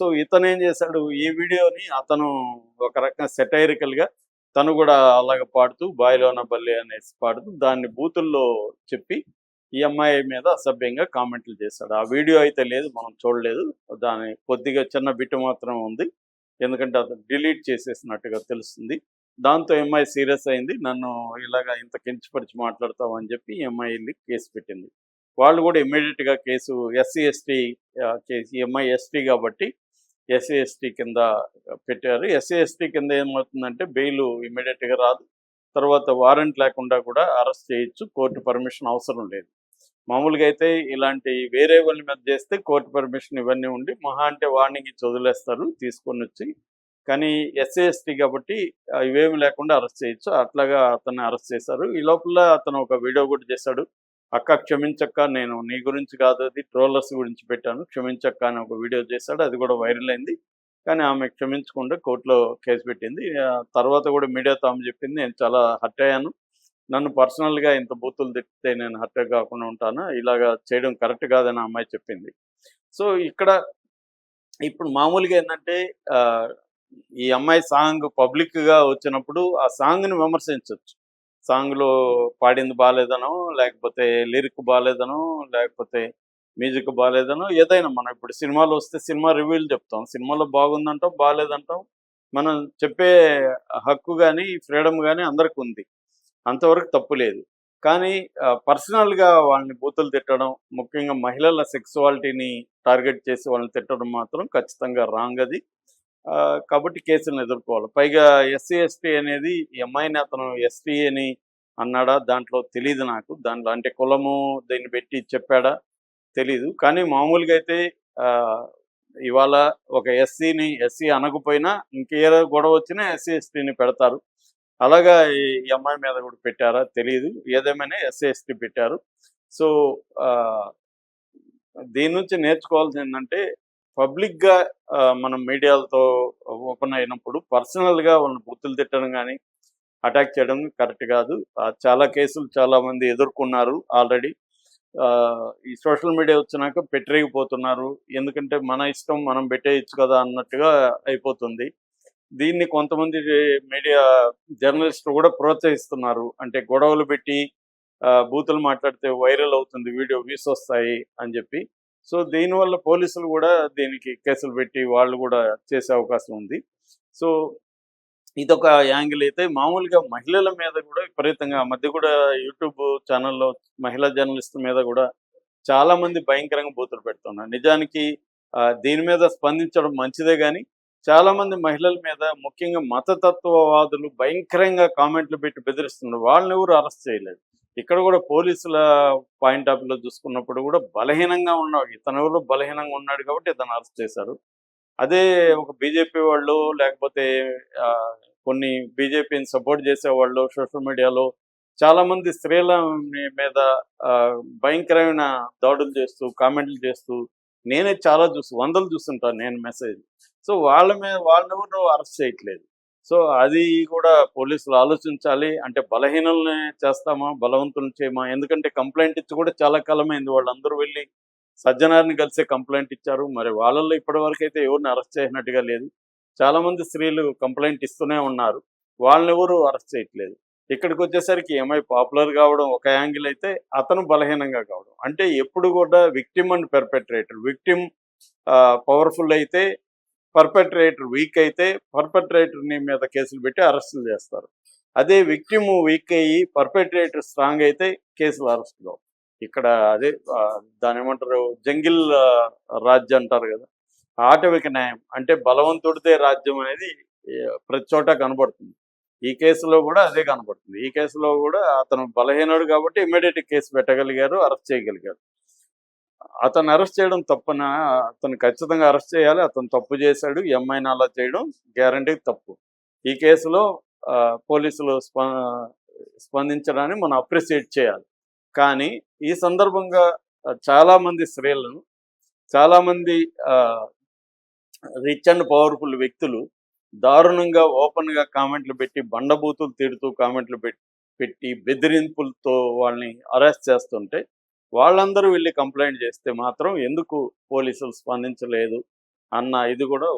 So ఇతను ఏం చేశాడు ఈ వీడియోని అతను ఒక రకంగా సెటైరికల్గా తను కూడా అలాగ పాడుతూ బాయిలోన బల్లి అనేసి పాడుతూ దాన్ని బూతుల్లో చెప్పి ఈ అమ్మాయి మీద అసభ్యంగా కామెంట్లు చేశాడు. ఆ వీడియో అయితే లేదు మనం చూడలేదు. దాని కొద్దిగా చిన్న బిట్టు మాత్రం ఉంది. ఎందుకంటే అతను డిలీట్ చేసేసినట్టుగా తెలుస్తుంది. దాంతో అమ్మాయి సీరియస్ అయింది. నన్ను ఇలాగా ఇంత కించపరిచి మాట్లాడతావు అని చెప్పి ఈ అమ్మాయి వెళ్ళి కేసు పెట్టింది. వాళ్ళు కూడా ఇమ్మీడియట్గా గా కేసు ఎస్సీ ఎస్టీ కేసు ఈ అమ్మాయి ఎస్టీ కాబట్టి ఎస్సీ ఎస్టీ కింద పెట్టారు. ఎస్సీ ఎస్టీ కింద ఏమవుతుందంటే బెయిల్గా రాదు. తర్వాత వారెంట్ లేకుండా కూడా అరెస్ట్ చేయొచ్చు. కోర్టు పర్మిషన్ అవసరం లేదు. మామూలుగా అయితే ఇలాంటి వేరే వాళ్ళ మీద చేస్తే కోర్టు పర్మిషన్ ఇవన్నీ ఉండి మహా అంటే వార్నింగ్ ఇచ్చి వదిలేస్తారు తీసుకొని వచ్చి. కానీ ఎస్సీ ఎస్టీ కాబట్టి ఇవేమి లేకుండా అరెస్ట్ చేయొచ్చు. అట్లాగా అతన్ని అరెస్ట్ చేశారు. ఈ లోపల అతను ఒక వీడియో కూడా చేశాడు. అక్క క్షమించక్క నేను నీ గురించి కాదు అది ట్రోలర్స్ గురించి పెట్టాను. క్షమించక్క అని ఒక వీడియో చేశాడు అది కూడా వైరల్ అయింది. కానీ ఆమె క్షమించకుండా కోర్టులో కేసు పెట్టింది. తర్వాత కూడా మీడియాతో ఆమె చెప్పింది నేను చాలా హర్ట్ అయ్యాను. నన్ను పర్సనల్గా ఇంత బూతులు తిట్టితే నేను హర్ట్ కాకుండా ఉంటాను? ఇలాగా చేయడం కరెక్ట్ కాదని అమ్మాయి చెప్పింది. సో ఇక్కడ ఇప్పుడు మామూలుగా ఏంటంటే ఆ, ఈ అమ్మాయి సాంగ్ పబ్లిక్గా వచ్చినప్పుడు ఆ సాంగ్ని విమర్శించవచ్చు సాంగ్లో పాడింది బాగాలేదనో లేకపోతే లిరిక్ బాగాలేదనో లేకపోతే మ్యూజిక్ బాగాలేదనో ఏదైనా మనం ఇప్పుడు సినిమాలు వస్తే సినిమా రివ్యూలు చెప్తాం. సినిమాలో బాగుందంటాం బాగాలేదంటాం మనం చెప్పే హక్కు కానీ ఫ్రీడమ్ కానీ అందరికి ఉంది. అంతవరకు తప్పు లేదు. కానీ పర్సనల్గా వాళ్ళని బూతులు తిట్టడం ముఖ్యంగా మహిళల సెక్సువాలిటీని టార్గెట్ చేసి వాళ్ళని తిట్టడం మాత్రం ఖచ్చితంగా రాంగ్ అది. కాబట్టి కేసులను ఎదుర్కోవాలి. పైగా ఎస్సీ ఎస్టీ అనేది ఈ అమ్మాయిని అతను ఎస్టీ అని అన్నాడా దాంట్లో తెలియదు నాకు. దాంట్లో అంటే కులము దీన్ని పెట్టి చెప్పాడా తెలీదు. కానీ మామూలుగా అయితే ఆ, ఇవాళ ఒక ఎస్సీని ఎస్సీ అనకపోయినా ఇంకే గొడవ వచ్చినా ఎస్సీ ఎస్టీని పెడతారు. అలాగా ఈ అమ్మాయి మీద కూడా పెట్టారా తెలియదు ఏదేమైనా ఎస్సీ ఎస్టీ పెట్టారు. సో ఆ, దీని నుంచి నేర్చుకోవాల్సి ఏంటంటే పబ్లిక్గా మనం మీడియాలతో ఓపెన్ అయినప్పుడు పర్సనల్గా వాళ్ళని బూతులు తిట్టడం కానీ అటాక్ చేయడం కరెక్ట్ కాదు. చాలా కేసులు చాలా మంది ఎదుర్కొన్నారు ఆల్రెడీ ఈ సోషల్ మీడియా వచ్చినాక పెట్టరేగిపోతున్నారు. ఎందుకంటే మన ఇష్టం మనం పెట్టేయచ్చు కదా అన్నట్టుగా అయిపోతుంది. దీన్ని కొంతమంది మీడియా జర్నలిస్టులు కూడా ప్రోత్సహిస్తున్నారు. అంటే గొడవలు పెట్టి బూతులు మాట్లాడితే వైరల్ అవుతుంది వీడియో వ్యూస్ వస్తాయి అని చెప్పి. సో దీనివల్ల పోలీసులు కూడా దీనికి కేసులు పెట్టి వాళ్ళు కూడా చేసే అవకాశం ఉంది. సో ఇదొక యాంగిల్ అయితే మామూలుగా మహిళల మీద కూడా విపరీతంగా మధ్య కూడా యూట్యూబ్ ఛానల్లో మహిళా జర్నలిస్ట్ మీద కూడా చాలా మంది భయంకరంగా బూతులు పెడుతున్నారు. నిజానికి దీని మీద స్పందించడం మంచిదే కానీ చాలా మంది మహిళల మీద ముఖ్యంగా మతతత్వవాదులు భయంకరంగా కామెంట్లు పెట్టి బెదిరిస్తున్నారు. వాళ్ళని ఎవరు అరెస్ట్ చేయలేదు. ఇక్కడ కూడా పోలీసుల పాయింట్ ఆఫ్లో చూసుకున్నప్పుడు కూడా బలహీనంగా ఉన్నాడు. ఇతను ఎవరు బలహీనంగా ఉన్నాడు కాబట్టి ఇతను అరెస్ట్ చేశారు. అదే ఒక బీజేపీ వాళ్ళు లేకపోతే ఆ, కొన్ని బీజేపీని సపోర్ట్ చేసే వాళ్ళు సోషల్ మీడియాలో చాలా మంది స్త్రీల మీద ఆ, భయంకరమైన దాడులు చేస్తూ కామెంట్లు చేస్తూ నేనే చాలా చూసి వందలు చూస్తుంటాను నేను మెసేజ్. సో వాళ్ళ మీద వాళ్ళని ఎవరు అరెస్ట్ చేయట్లేదు. సో అది కూడా పోలీసులు ఆలోచించాలి. అంటే బలహీనల్ని చేస్తామా? బలవంతులను చేయమా? ఎందుకంటే కంప్లైంట్ ఇచ్చి కూడా చాలా కాలమైంది. వాళ్ళందరూ వెళ్ళి సజ్జనారిని కలిసే కంప్లైంట్ ఇచ్చారు. మరి వాళ్ళల్లో ఇప్పటి వరకు అయితే ఎవరిని అరెస్ట్ చేసినట్టుగా లేదు. చాలా మంది స్త్రీలు కంప్లైంట్ ఇస్తూనే ఉన్నారు. వాళ్ళని ఎవరు అరెస్ట్ చేయట్లేదు. ఇక్కడికి వచ్చేసరికి ఏమై పాపులర్ కావడం ఒక యాంగిల్ అయితే అతను బలహీనంగా కావడం. అంటే ఎప్పుడు కూడా victim and perpetrator. Victim powerful అయితే పర్పెట్రేటర్ వీక్ అయితే పర్పెట్రేటర్ని మీద కేసులు పెట్టి అరెస్టులు చేస్తారు. అదే విక్టిమ్ వీక్ అయ్యి పర్పెట్రేటర్ స్ట్రాంగ్ అయితే కేసులు అరెస్టులు ఇక్కడ అదే దాని ఏమంటారు జంగిల్ రాజ్యం అంటారు కదా ఆటవిక న్యాయం. అంటే బలవంతుడితే రాజ్యం అనేది ప్రతి చోట కనబడుతుంది. ఈ కేసులో కూడా అదే కనబడుతుంది. ఈ కేసులో కూడా అతను బలహీనుడు కాబట్టి ఇమ్మీడియట్ కేసు పెట్టగలిగారు అరెస్ట్ చేయగలిగారు. అతను అరెస్ట్ చేయడం తప్పున? అతను ఖచ్చితంగా అరెస్ట్ చేయాలి. అతను తప్పు చేశాడు. ఈ అలా చేయడం గ్యారంటీ తప్పు. ఈ కేసులో ఆ, పోలీసులు స్ప స్పందించడాన్ని మనం అప్రిసియేట్ చేయాలి. కానీ ఈ సందర్భంగా చాలామంది చాలా మంది స్త్రీలను చాలా మంది రిచ్ అండ్ పవర్ఫుల్ వ్యక్తులు దారుణంగా ఓపెన్గా కామెంట్లు పెట్టి బండబూతులు తిడుతూ కామెంట్లు పెట్టి పెట్టి బెదిరింపులతో వాళ్ళని అరెస్ట్ చేస్తుంటే వాళ్ళందరూ వెళ్ళి కంప్లైంట్ చేస్తే మాత్రం ఎందుకు పోలీసులు స్పందించలేదు అన్న ఇది కూడా